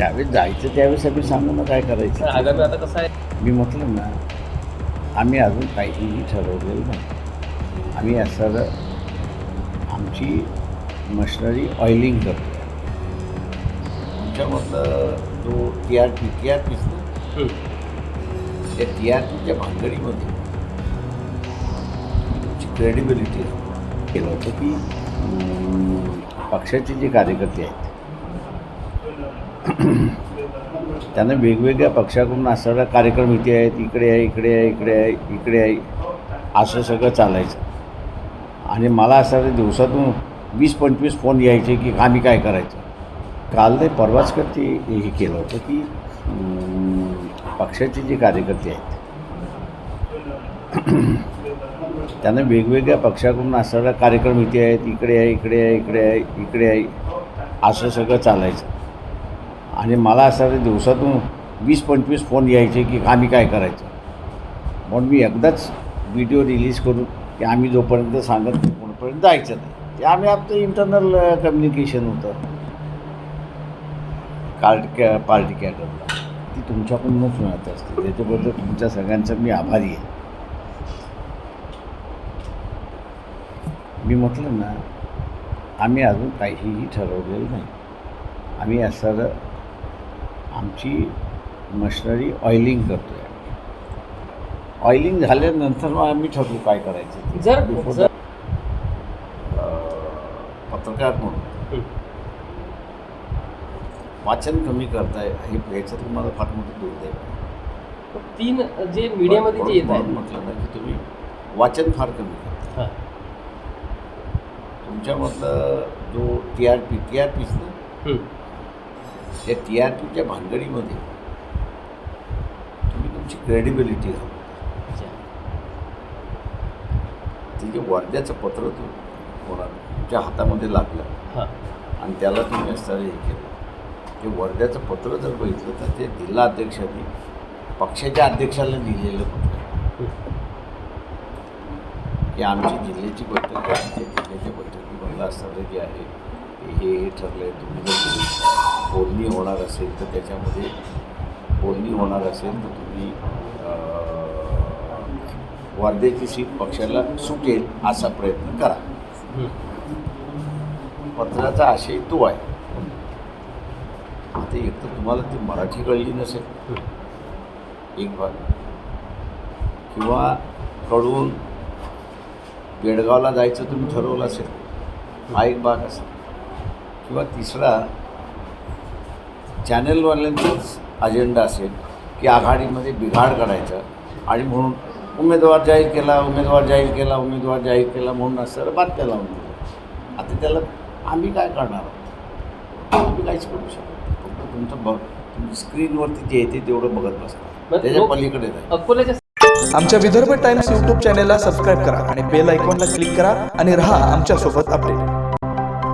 ज्यावेळेस जायचं त्यावेळेस आम्ही सांगू ना काय करायचं? आगामी आता कसं आहे? मी म्हटलं ना आम्ही अजून काहीही ठरवलेलं नाही. आम्ही असं आमची मशिनरी ऑइलिंग करतो तुमच्यामधलं जो T R P T R peach ना हं. त्या टी आर पीच्या भानगडीमध्ये क्रेडिबिलिटी केलं होतं की पक्षाचे जे कार्यकर्ते आहेत त्यांना वेगवेगळ्या पक्षाकडून असणारा कार्यक्रम इथे आहेत इकडे आहे इकडे आहे इकडे आहे इकडे आहे असं सगळं चालायचं. आणि मला असं दिवसातून वीस पंचवीस फोन यायचे की आम्ही काय करायचं. काल नाही परवाच करते ते हे केलं होतं की पक्षाचे जे कार्यकर्ते आहेत त्यांना वेगवेगळ्या पक्षाकडून असणारा कार्यक्रम इथे आहेत इकडे आहे इकडे आहे इकडे आहे इकडे आहे असं सगळं चालायचं. आणि मला असं दिवसातून वीस पंचवीस फोन यायचे की आम्ही काय करायचं. म्हणून मी एकदाच व्हिडिओ रिलीज करून की आम्ही जोपर्यंत सांगत नाही कोणपर्यंत जायचं नाही. ते आम्ही आपलं इंटरनल कम्युनिकेशन होतं. कार्ड कॅ पार्टी कॅडरला ती तुमच्याकडूनच मिळत असते. त्याच्याबद्दल तुमच्या सगळ्यांचा मी आभारी आहे. मी म्हटलं ना आम्ही अजून काहीही ठरवलेलं नाही. आम्ही असं आमची मशिनरी ऑइलिंग करतो आहे ऑइलिंग झाल्यानंतर मग आम्ही ठरवू काय करायचं ते. जर Before जर अं, पत्रकार म्हणून. वाचन कमी करताय हे याचं तुम्हाला फार मोठं दुर्दैव आहे. तीन जे मीडियामध्ये जे येत म्हणून आहेत म्हटलं ना की तुम्ही वाचन फार कमी करता हां. तुमच्यामधलं जो T R P T R peach ना. त्या टी आर पीच्या भानगडीमध्ये तुम्ही तुमची क्रेडिबिलिटी अच्छा. ते जे वर्ध्याचं पत्र तू कोणा तुमच्या हातामध्ये लागलं. आणि त्याला तुम्ही असताना हे केलं ते वर्ध्याचं पत्र जर बघितलं तर ते जिल्हा अध्यक्षांनी पक्षाच्या अध्यक्षाला लिहिलेलं पत्र. की आमची जिल्ह्याची बैठक आहे त्या जिल्ह्याच्या बैठकीमधलं असणारं जे आहे हे हे ठरलं आहे तुम्ही. जर बोलणी होणार असेल तर त्याच्यामध्ये बोलणी होणार असेल तर तुम्ही वर्ध्याची सीट पक्षाला सुटेल असा प्रयत्न करा. पत्राचा आशय तो आहे. आता एक तर तुम्हाला ती मराठी कळली नसेल. एक भाग किंवा कडून बेडगावला जायचं तुम्ही ठरवलं असेल. हा एक भाग असेल. किंवा तिसरा चॅनलवाल्यांचाच अजेंडा असेल की आघाडीमध्ये बिघाड करायचा. आणि म्हणून उमेदवार जाहीर केला उमेदवार जाहीर केला उमेदवार जाहीर केला म्हणून असं बातम्या लावून दिलं. आता त्याला आम्ही काय करणार आहोत? आम्ही काहीच करू शकत. फक्त तुमचं बघ तुम्ही स्क्रीनवरती जे येते तेवढं बघत बसता मग त्याच्या लोक- पलीकडे अकोल्याच्या आमच्या विदर्भ टाइम्स यूट्यूब चॅनेलला सबस्क्राईब करा आणि बेल आयकॉनला क्लिक करा आणि रहा आमच्यासोबत अपडेट.